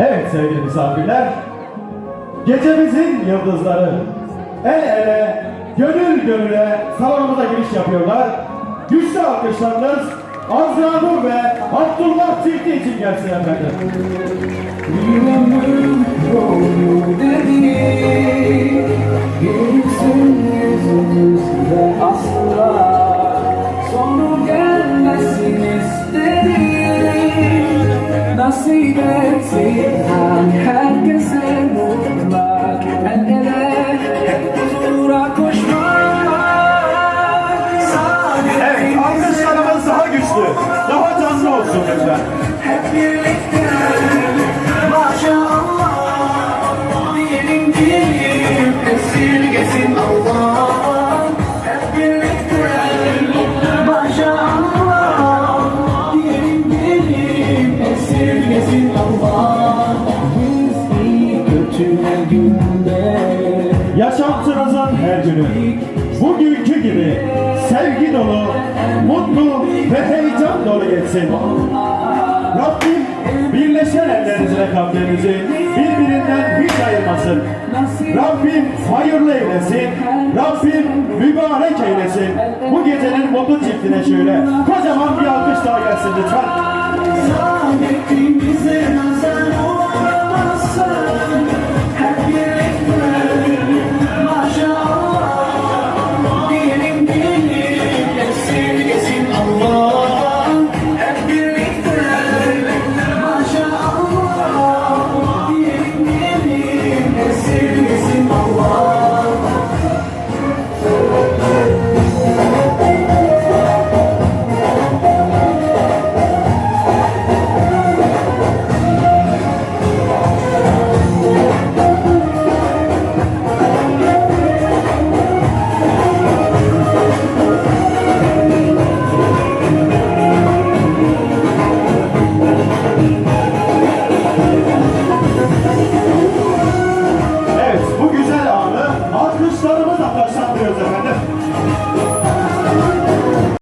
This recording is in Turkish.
Evet sevgili misafirler, gecemizin yıldızları el ele, gönül gönüle salonumuza giriş yapıyorlar. Güçlü alkışlarınız Azra ve Abdullah çifti için gelsin efendim. Nasip etsin herkese mutlak El ele huzura koşmak Evet, alkışlarımız daha güçlü, daha canlı olsun lütfen. hep birlikte Yaşantınızın her günü bugünkü gibi sevgi dolu, mutlu ve heyecan dolu geçsin. Rabbim birleşen ellerinizi kalplerinizi birbirinden hiç ayırmasın. Rabbim hayırlı eylesin. Rabbim mübarek eylesin. Bu gecenin mutlu çiftine şöyle kocaman bir alkış daha gelsin lütfen. Kitaplar sallıyoruz efendim.